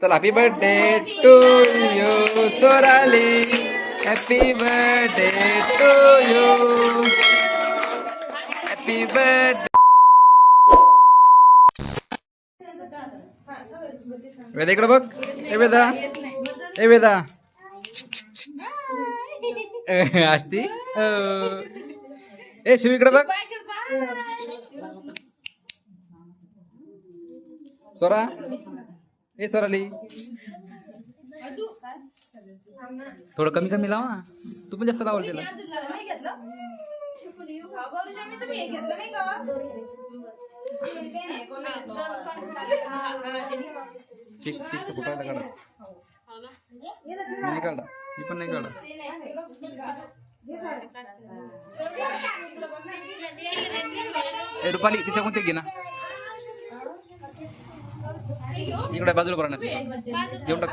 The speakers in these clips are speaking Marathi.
चल happy birthday to you Sorali happy birthday to you happy birthday Veda इकडे बघ. ए वेदा. ए वेदा. आस्ती हो. ए शिव इकडे बघ. सोरा. ए सोराली. थोडं कमी कमी लावा ना. तू पण जास्त लावल तिला ठीक ठीक काढा. नाही काढा. मी पण नाही काढा रुपाली तिच्या कोणते घे ना. इकडे बाजूला करा ना. घेऊन टाक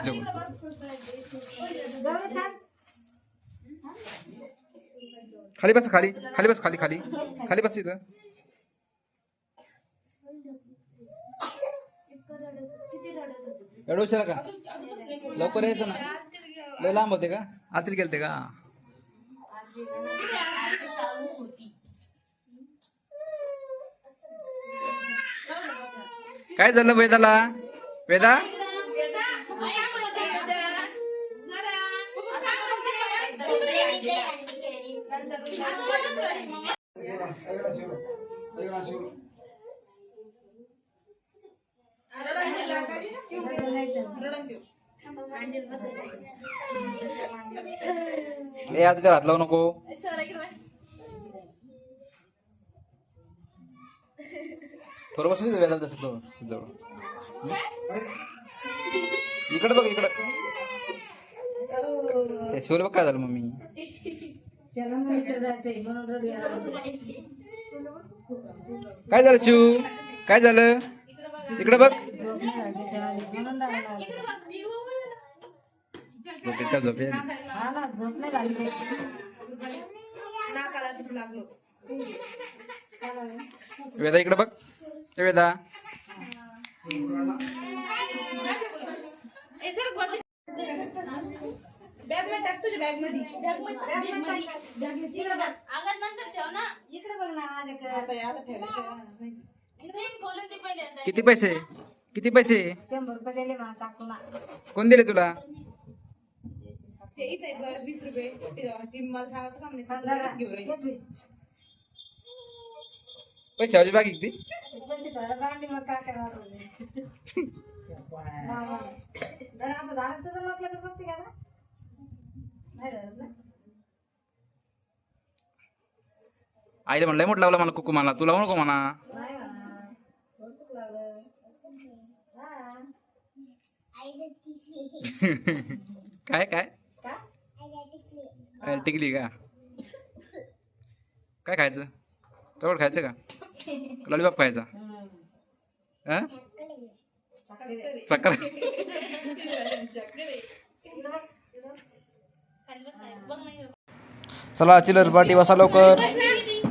खाली बस खाली. खाली बस खाली खाली. खाली बस इथं. एवढं उशिरा का? लवकर यायचं ना. लय लांब होते का? आतील गेलते का? काय झालं वेदाला? वेदा? ए आता त्याला लावू नको. थोडं बसून तसं तो जवळ. इकडे बघ इकडं. ते शिवला बघ काय झालं मम्मी. काय झालं शिव? काय झालं? इकडे बघ. हा. वेदा इकडे बघ. वेदा बॅगमध्ये टाक तुझ्या बॅगमध्ये अगं नंतर ठेव ना इकडे बघ ना माझ्याकडे आता आता ठेवल्याशिवाय नाही. चेन खोलून ते पहिले किती पैसे किती पैसे शंभर रुपये दिले मला काकूला कोण दिले तुला ते इथे वीस रुपये मला सांगायचं काम नाही घेऊन. पैशाची बाकी ना? आईला म्हणलंय मोठ लावला मला कुकू मला. तुला नको म्हणा. काय काय? टिकली का? काय खायचं? तेवढं खायचं का? लॉलीपॉप खायचा. चक्कर चला चिलर पार्टी बसा लवकर.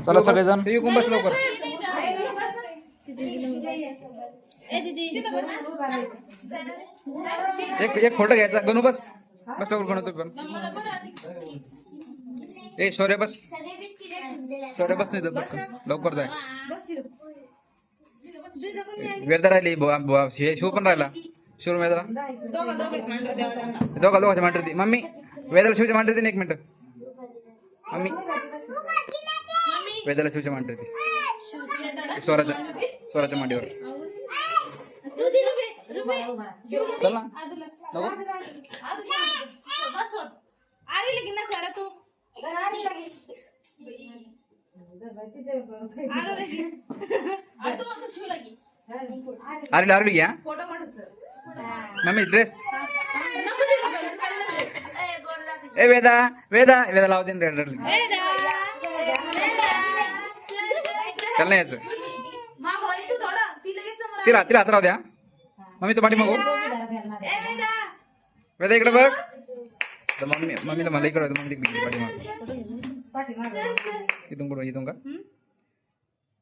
चला सगळेजण. बस लवकर. एक एक फोटो घ्यायचा. गणू बस. बस लवकर गणू तू पण ए शौर्य बस. शौर्य बस नाही तर लवकर जाय. वेदा राहिली बुवा- बुवा- हे शिव पण राहिला. शिव वेदाला दोघं दोघं मांडर दे मम्मी वेदाला शिवच्या मांडर दे ना एक मिनिट. मम्मी. वेदाला शिवच्या मांडर दे स्वराच्या स्वराच्या मांडीवर. चल ना. नको. नको दे रुपये ए गोड जाते ए वेदा ए दा त्याला नाही यायचं तिला तिला हात राहू द्या. मम्मी तो पाठी मागू वेदा इकडे बघ. तर मम्मी मम्मीला मला इकडे मम्मी तिकडे पाठी माग पाठीमागं. इथून कुठं इथून का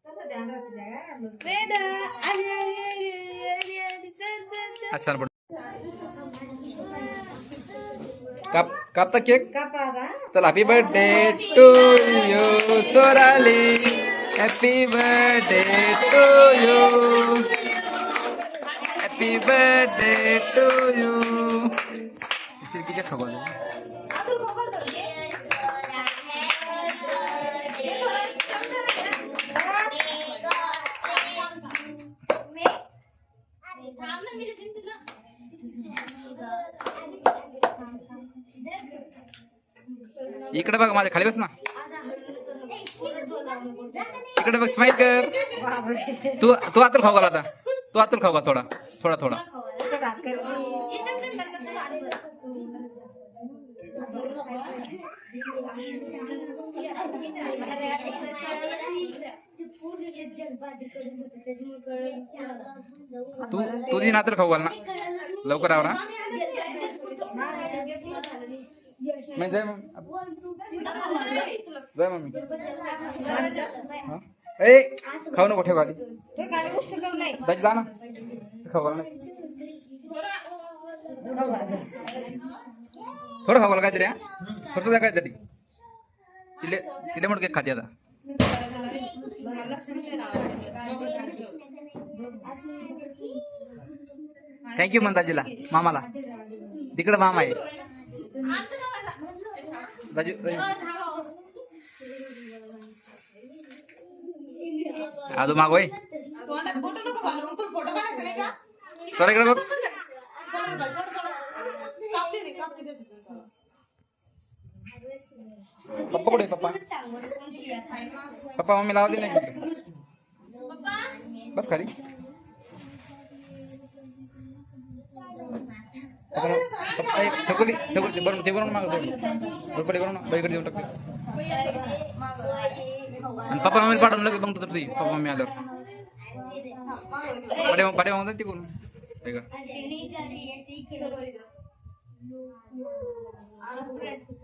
तसं ध्यान राहतं त्या काय? वेदा आली आली आली आली आली चल चल चल अच्छा छान पड काप कापता केक कापा आता चल happy birthday to you Sorali happy birthday to you happy birthday to you किती खबर इकडे बघ माझ्या खाली बस ना. इकडे बघ स्माईल कर. तू तू आतूर खाऊ घाल आता. तू आतूर खाऊ घाल थोडा. थोडा थोडा इकडं हात कर. तू तू ती नातर खाऊ घाल ना. लवकर आवर ना. मी जय मम्मी. जय मम्मी. ए खाऊ नको ठेव खाली. दाजी जा ना. खाऊ घाल नाही थोडं खाऊ घाल काहीतरी हा. थोडस काहीतरी. तिले तिले म्हणून केक खाते आता. थँक्यू म्हण दाजीला मामाला तिकडे मामा आहे. दाजी दाजी. आजू मागोय इकडे बघ. पप्पा कुठे आहे, पप्पा? पप्पा मम्मी लावा दे नाही बस खाली. पप्पा, पप्पा, ए, छकुली छकुली ते बनवून ते बनवून माग रुपये बनवून बाईकडे देऊन टाकते. आणि पप्पा मम्मी पाठवून लगेच बघतो तर तुझी पप्पा मम्मी आल्यावर. पाठे पाठे मागून तिकडून. हे का?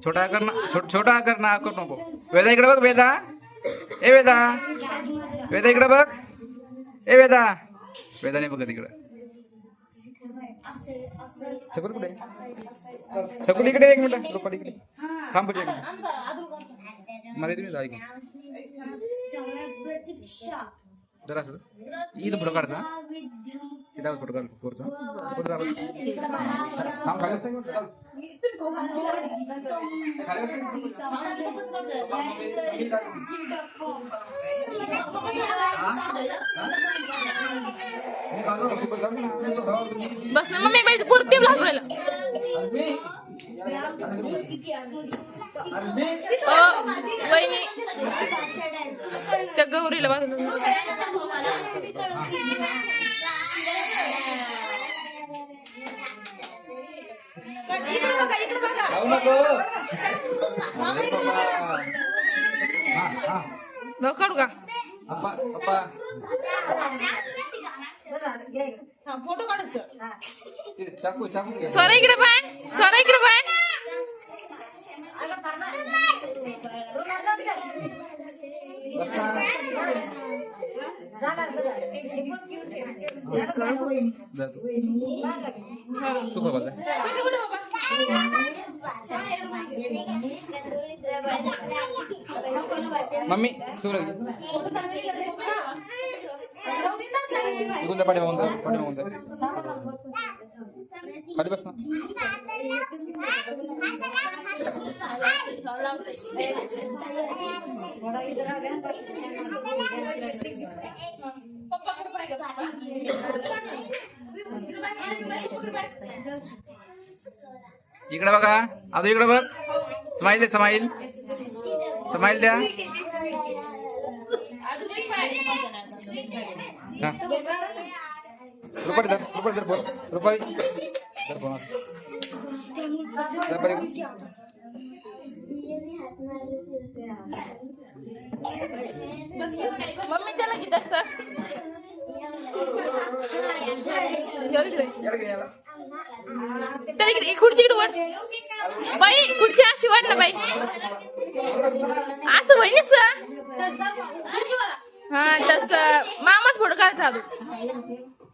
छोटा कर ना छो- छोटा कर ना करू नको. वेदा इकडे बघ वेदा. ए वेदा. वेदा इकडे बघ. ए वेदा. वेदा नाही बघत इकडे. छकुली कुठे? छकुली इकडे एक मिनिट. रुपाली इकडे. थांब पडली मला तुम्ही जा इकडे जरा असं इथं फोटो काढचा तिथं फोटो काढ फोटो. थांब खाली असतं? चल. ना. बस ना मम्मी पुरती लागलेलं वहिनी त्या गौरीला बाजूला. हा, हा. काढू का. फोटो काढू. स्वरा इकडे पाय स्वरा इकडे पाय बस ना. जा तू. तू खा बोलला. मम्मी सूरज इकडून जा पाठी मागून जा पाठी मागून जा खाली बस ना. इकडे बघा. आता इकडे बघ. स्माईल दे स्माईल स्माईल द्या. हा. रुपाली धर रुपाली धर फोन रुपाली धर फोन असं. धर पहिले इकडून. मम्मी त्याला किती असं एवढं इकडे. याला घे, याला. त्याला इकडे खुर्ची इकडे वर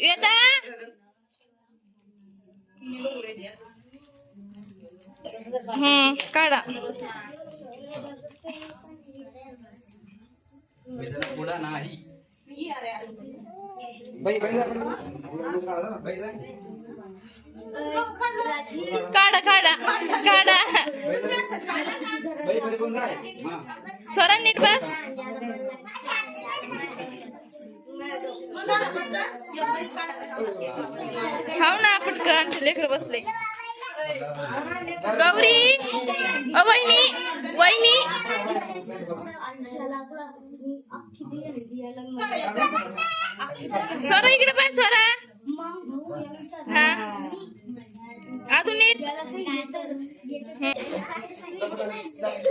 वेदा हम्म काढा पुढा नाही. काढा काढा काढा. सोरा नीट बस हाव ना पटकन लेकर बसले. गौरी वहिनी वहिनी. सर इकडे पाय सरा. हा. अजून नीट हम्म.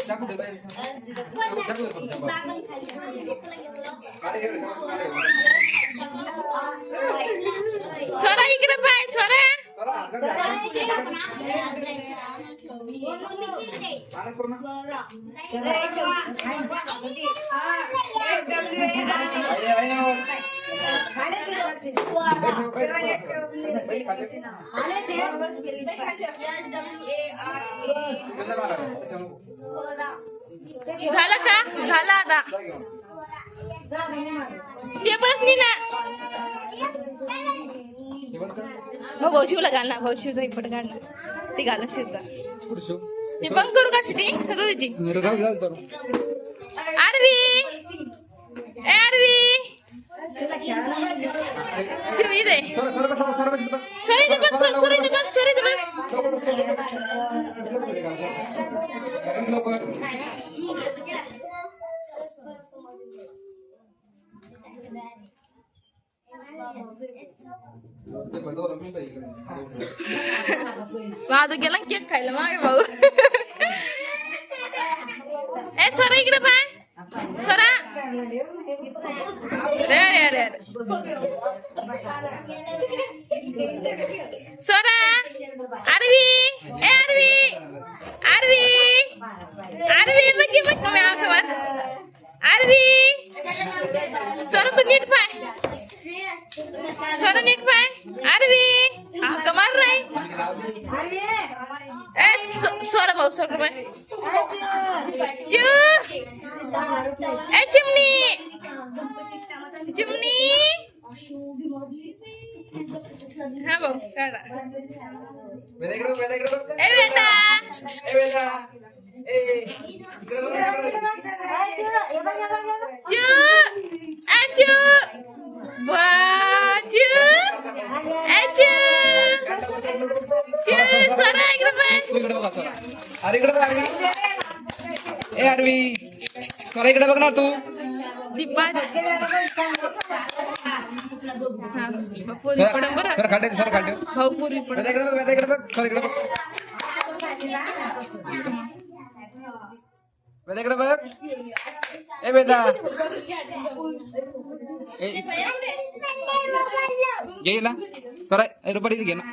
चाकू दे बाई. चाकू ना. झालं का झालं आता. ते ना हे बंद कर. मग भाऊ शिवला घाल ना भाऊ शिवचा एक पट घाल ना ते घाल शिवचा. ते बंद करू का शूटिंग सगळीची राहू दे, राहू दे, चालू. आरवी ए आरवी शिव इथे सर सर बस सर बस बस सर इथे बस सर इथे बस सर इथे बस लवकर बस, लवकर बस. लवकर ते पण दोन मिनिटं इकडे. वादू गेला केक खायला मागे भाऊ ए सर इकडे पाय सरा रे रे रे सोरा आरवी ए आरवी आरवी हा भाऊ काढा वेदा इकडे बघ, वेदा इकडे बघ. ए बेटा ए वेदा. ए, इकडे बघ, इकडे बघ. ए, चू, हे बघ, हे बघ, हे बघ. चू ए चू वा चू ए चू चू सोरा इकडे पाय तू इकडे बघ आता. अरे इकडे बघ आरवी ए आरवी स्वरा इकडे बघ ना तू दीपा हा पोरी पडम बरं सर खाटे सर खाटे भाऊ पोरी पडम इकडे बघ इकडे बघ सर इकडे बघ वेदा इकडे बघ ए वेदा घे ना सर रुपये घे ना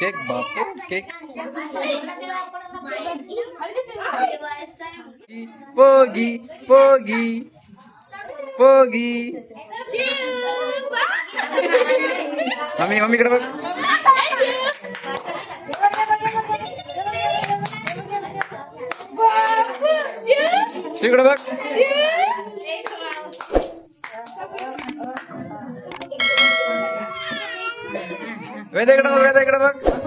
केक बापू केक. पोगी पोगी. पोगी मम्मी मम्मी इकडे बघ शिव इकडे बघ वेदा इकडे